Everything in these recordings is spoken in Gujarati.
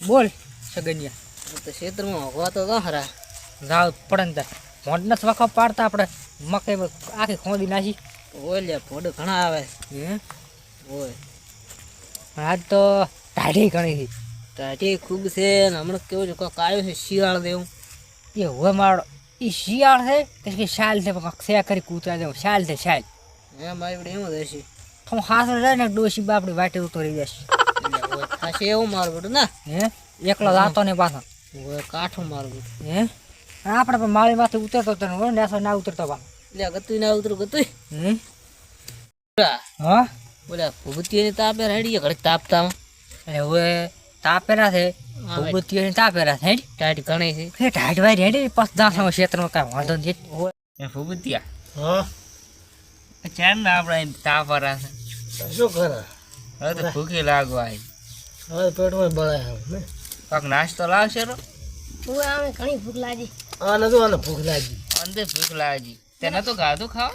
બોલ સગનિયા. તો ક્ષેત્રમાં હોવા તો ખરા. હરા જાવ પડે ને તાર. મોઢને વખા પાડતા આપણે. મકઈ આખી ખોદી નાખી. ઓય લે ફોડ ઘણા આવે. હે? ઓય. આજ તો ટાઢી ઘણી હતી ટાઢી ખૂબ છે ને હમણાં કેવું છે કોક આવ્યો છે શિયાળ દેવું. એ હવે મારો. એ શિયાળ છે કે શાલ છે પણ સે કરી કૂતરા દેવું. શાલ છે શાલ. હે મારી એમ રહેશે હશે. તો હાથ રહે ને ડોશી બાપડી વાટે ઉતરી જશે થશે એવું મારું ના? હે? એકલો જાતો ને પાછો. ઓય કાઠું મારું બધું હે? આપણે પણ માળી માંથી ઉતરતો તો હોય ને ના ઉતરતો પાછો. લે ગતું ના ઉતરું ગતું હે? હા? બોલ્યા ભૂપતિની તાપે રેડી ઘડીક તાપતા એટલે હવે તાપેલા છે. આવે. તાપેરા છે હેડ. ટાઈટ ઘણી છે. એ ટાઈટ ભાઈ રેડી પછી દાસમાં ક્ષેત્રમાં કાંઈ વાંધો નથી એ ભૂભૂતિયા હા. ચાર ના આપણે તાપ છે. શું કરે? હવે તો ભૂખી લાગવા આવી. હવે પેટમાં બળાય ને? કાંક નાસ્તો લાવશે રો આ નતું આને ભૂખ લાગી. અંદર ભૂખ લાગી. તેને તો ગાધું ખાવ.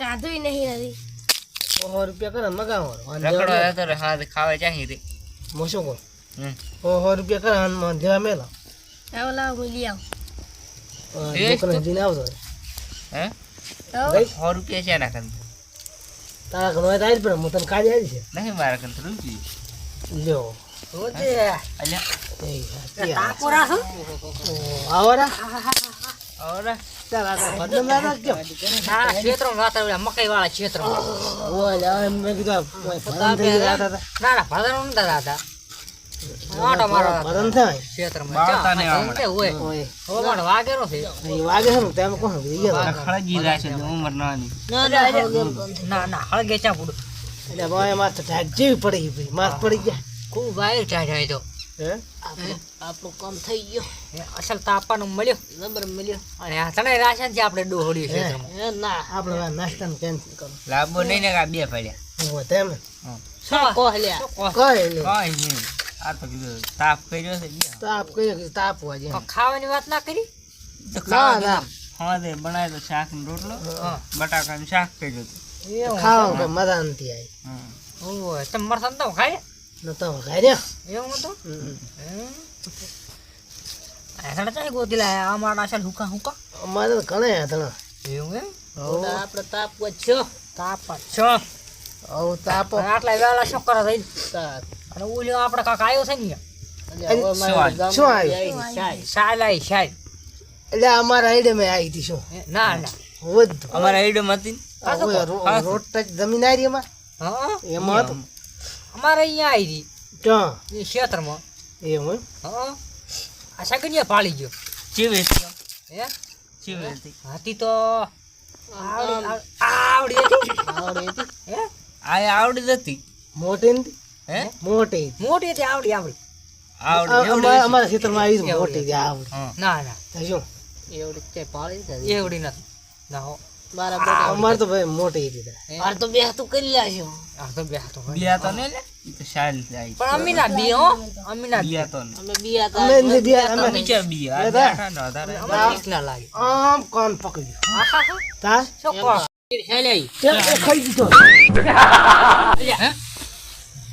સો રૂપિયા કરે મગાવો રખડો રહેતો હા ખાવે ચાહી રે. મોશો હમ. સો રૂપિયા કરે અને જેવા મેલા. એ દુકાને જઈને આવતો હે? સો રૂપિયા છે ના કંત તારા ઘણો થાય પડે હું તને કાઢી આવી છે નહીં મારા કંત રૂપિયા લ્યો. મકાઈ ના. ના વાળા હતા. ના ના ભાદર નતા દાદા મોટો મારો મરણ થાય. ક્ષેત્રમાં. બાળતા ને આવડે. તે હોય ઓય, હવે વાગેરો છે. એ વાગે છે ને તેમ કોણ સમજી ગયા? ખળગી જાય છે ઉંમર નાની. ના ના હળગે ચા પૂડું એટલે ભાઈ માથે ઠાક જેવી પડી ભાઈ માથ પડી ગયા. ખૂબ વાયર ચા જાય તો. આપણું કામ થઈ ગયું. અસલ અસલ તાપવાનું મળ્યો. નંબર મળ્યો. અને આ તને રાશન છે આપણે ડોહડ્યું છે ના. આપણે નાસ્તાનું કેન્સલ કરો. લાંબો નહીં ને બે પડ્યા. તેમ ને. શું આ તો કીધું તાપ કર્યો છે તાપ કર્યો કે તાપ હોય છે. ખાવાની વાત ના કરી? તો ના ખાવા ના હા દે બનાવ્યો શાક નો રોટલો બટાકા નું શાક કર્યું હતું. ખાવાનું કઈ મજા નથી આવી. હા. ઓય તમે મરસન તો ખાય? નતો ખાઈ એવું તો રહ્યા ચાય ગોતી લાયા? આ મારા અસલ હુકા હુકા? અમારે તો ઘણા હતા એવું એમ? ઓલા આપણે તાપ છો. તાપ છો. હવે તાપ. આટલા વેલા શું કરો થઈ? તાપ. અને ઓલો આપણે કાક આવ્યો છે ને શું આવ્યું? છે શાય એટલે અમારા આઈડે મેં આવી હતી શું? ના ના. વધુ અમારા આઈડમ હતી રોડ ટચ જમીન આવી રહી એમાં? હા? એમાં હતું. અમારે અહીંયા આવી હતી. ક્યાં? એ ક્ષેત્રમાં. એમ? હા. આ સગનિયા પાળી ગયો? ચીવે હે? ચીવે હતી. હાથી તો આવડી આવડી હતી. આવડે હતી. હે? આ આવડી જ હતી. મોટી નથી? હે? મોટી. મોટી હતી આવડી આવડી. આવડી અમારા અમારા આવી હતી મોટી હતી, આવડી. ના ના. એવડી ચાય પાળી છે એવડી નથી. ના હો. મારા અમારે તો ભાઈ મોટી હતી મારે તો બે હાથું કરી લાગ્યો આ તો બે હાથો હોય. બિયા ને તો શાલ જાય પણ અમીના બી હો. અમીના બી અમે અમે અમે ને લાગે. આમ કાન પકડ્યું? તા? શું ખાઈ દીધો.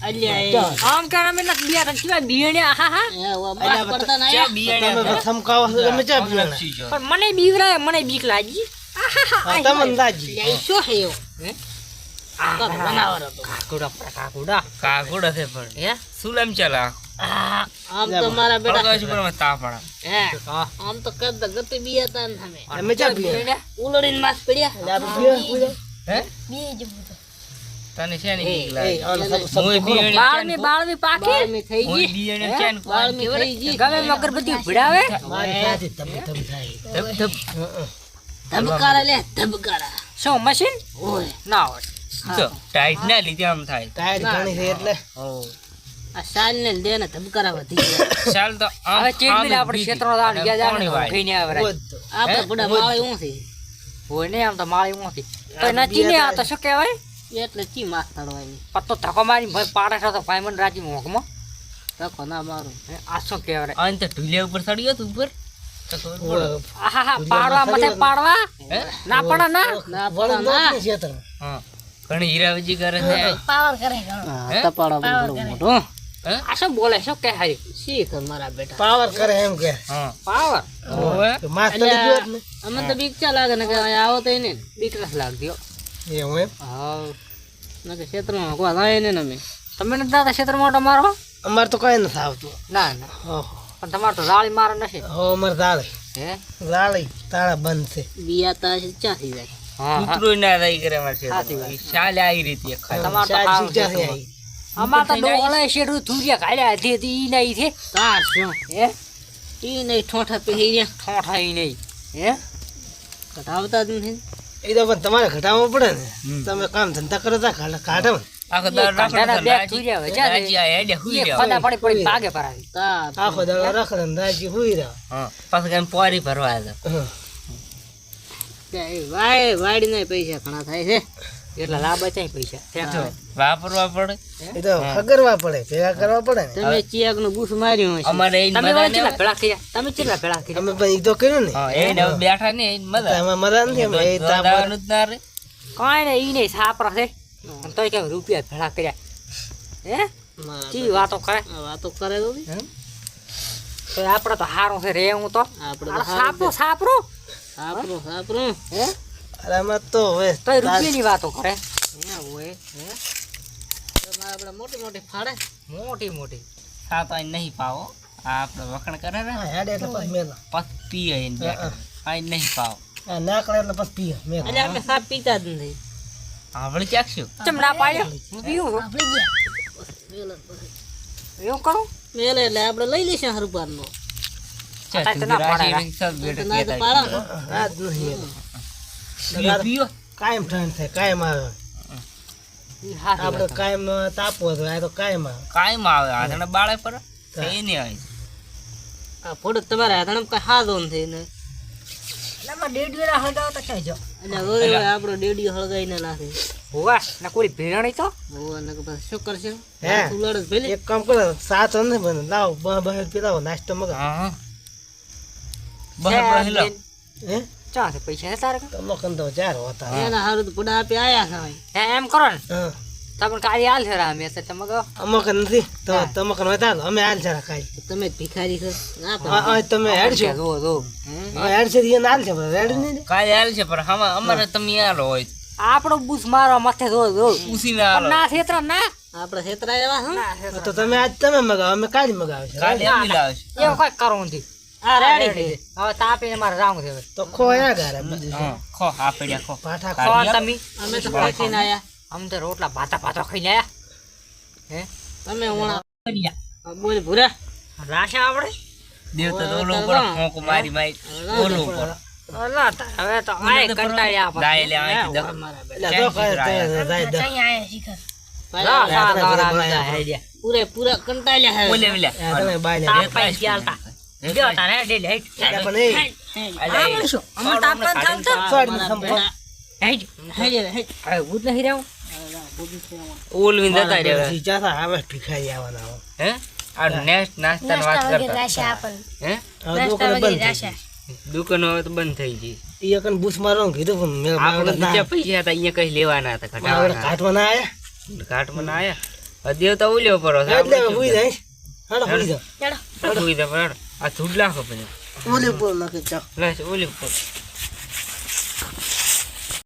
આમ કે અમે નથી બિયા તો કેવા આહા હા. માફ પડતા ના ચા આયા. બિયા થમકાવો. તમે ચા પીવાના? પણ મને બીવરાય મને બીક લાગી. હા, તમે અંદાજી શું હે એવું? હે? કાંક બનાવવાનો હતો. કાકુડા કાકુડા. કાગોડ પણ. હે? સુલમ ચલા આમ તો મારા બેટા હળગાવ પણ તાપડા હે? આમ તો કદ ગતિ બિયા ને તમે તમે ચા પીવાના? ઉલડીને માસ પડ્યા. એટલે હે? તને છે ને બીક એ લાગે આનો સબ- સબ મોય બિયાણી બાળમી બાળમી પાકી? બાળમી થઈ ગઈ. બિયાણી ચેન બાળમી થઈ ગઈ. ગમે એમ ભડાવે મારી સાથે તમ તમ થાય. ધબ ધબ ધબકારા લે ધબકારા. શું મશીન? ઓય. ના હોય. જો ટાઈટ ના લીધે આમ થાય. ટાઈટ ઘણી છે એટલે. ઓ. આ શાલ ને દે ને ધબકારા વધી ગયા. ચાલ તો હવે ચેડબીલ આપણે ક્ષેત્રો દાણ ગયા જાણે વાય. આવે આપણે બુડા માળે હું છે. હોય નહીં આમ તો માળી ઊંથી તો નચી ને આ તો શું કહેવાય? એટલે ચી માસ તળવાની પત્તો ધક્કો મારી ભાઈ પાડે છે તો ભાઈ મને રાજી મોકમાં તકો ના મારું. આશો આ શું કહેવાય? આ તો ઢુલિયા ઉપર ચડ્યો તું ઉપર? પાડવા મથે પાડવા? ના પડે ના? ના પડે ના? હા. ઘણી હીરાવજી કરે છે. હા. તપાડા બહુ મોટું. હે? આ શું બોલે શું કહે હારી શીખ મારા બેટા? પાવર કરે એમ કે. હા. પાવર? ઓવે અમે તો બીક ચા લાગે ને કે આવો તો એને બીક લાગતી હો. એવું એમ? હા. ના કે ક્ષેત્રમાં કોઈ લાય ને અમે. તમે નથી દાદા ક્ષેત્રમાં ઓટો મારો? અમારે તો કઈ નથી આવતું. ના ના. ઓહો. પણ તમારે તો રાળી મારે નથી. હો અમારે રાળી હે? રાળી તાળા બંધ છે. બિયા તા ચા થઈ જાય. ના રહી કરે મારે છે સાચી વાત. ચાલે આવી રીતે તમારે તો ડોલે શેઠું થુરિયા કાઢ્યા હતી હતી ઈ નહીં છે. તાર શું હે? ઈ નહીં ઠોઠા પહેરી ઠોઠા ઈ નહીં. હે? કઢાવતા જ નથી. એ તો પણ તમારે ઘટાડવું પડે ને. તમે કામ ધંધા કરો તા કાઢે. પૈસા ઘણા થાય છે. એટલા લાભ છે પૈસા. જો, વાપરવા પડે. એ તો અગરવા પડે ભેગા કરવા પડે તમે ચિયાકનું બૂસ માર્યું હશે. અમારે એ તમે ભેળા કર્યા? તમે ચેટલા ભેળા કર્યા? અમે પણ ઈ તો કર્યું ને. હા એને બેઠા ને મજા અમે મજા નથી અમે એ તાવાનું જ ના રે. કોઈ નહીં ઈ ને સાપરા છે? તો તોય કેમ રૂપિયા ભેળા કર્યા? હે? ચી વાતો કરે? વાતો કરે તો. તો આપણે તો હારું છે રે હું તો આપડે સાપરો સાપરો. સાપરો સાપરો. હે? અરે આમાં તો હવે તોય રૂપિયાની વાતો કરે. ના હોય હે? તમારે આપણે મોટી મોટી ફાડે. મોટી મોટી. સાત આઈ નહીં પાવો. આ આપણે વખણ કરે ને. હેડે એટલે પછી મેલો. પછી પીએ એને બેઠા. આ નહીં પાવો. આ નાકડે એટલે પછી પીએ મેલો. એટલે આપણે સાપ પીતા જ નથી આપણે ચમ ના પાડ્યો. હું. પીવું? છું એવું કરું? મેલે એટલે આપણે લઈ લઈશું હરપાર નો તો ના પાડે. ના તો પાડો. કાયમ ઠંડ થાય કાયમ આવે. આપણે. કાયમ તાપવો તો આ તો કાયમ આવે. કાંઈ આવે હાથણે બાળે પર એ નહીં આવે. આ ફોટો તમારે હાથણે કઈ હાદો નથી ને. આપણો ડેડીઓ હળગાઈને નાખે. હોવા ના કોઈ તો? ભગવાન ને શું કરશે? હે. ઉલાડ જ એક કામ કરો સાત ને બને. લાવ બહ બહ પીલાવો નાસ્તો મગા હા. હા બહાર બહાર હે? છે પૈસા તારે તમને તમે કન ચાર હોતા એના હારું તો પડા આપી આયા છે હે, એમ કરો ને. તમને કાળી હાલ છે રામે છે તમે કહો. અમુક નથી. તો તમે કનો હોય અમે હાલ છે કાઈ તમે જ ભિખારી છો. તમે હેડ છો. જો જો. હેડ છે ઈ હાલ છે પણ રેડ નહીં હાલ છે પણ હમ અમારે તમે હાલ હોય. આપણો બુસ મારવા માથે જો જો. ઉસી ના ના છેતરા ના. આપણે છેતરા એવા હું? તો તમે આજ તમે મગાવો અમે કાલ મગાવે છે કાલે અમે છે એવું કઈ કરવું નથી. રોટલા ભાતા ભાતા ખાઈ લાયા હે? તમે બોલ ભૂરા. રાશા તો ઓલો ઉપર ફોંક મારી મારી ઓલો ઉપર. અલા હવે તો આય કંટાળ્યા. દાય લે દો. દે. પૂરે પૂરા કંટાળ્યા હે. ઓલે ઓલે. તમે બાય ને શું? અમારે? સોડ ભૂત રહેવું? ઓલવીને જતા રહ્યા. ઈ ચાસા આવે ભિખારી આવવાના હે. આ નેક્સ્ટ નાસ્તાની વાત કરતા. હે? હવે બંધ દુકાનો તો બંધ થઈ ગઈ. ઈ કન બૂસ મારવાનું કીધું પણ મેં આપણે બીજા પૈસા હતા અહીંયા કઈ લેવાના હતા ઘટાડવાના કાઢવા ના આયા? ઘાટમાં ના આયા? દેવતા ઉલ્યો પર એટલે હુઈ જાય. હાલો હુઈ જાઓ. આ નાખો પછી ઓલી ઉપર નાખી ચાલ લાશ ઓલી ઉપર.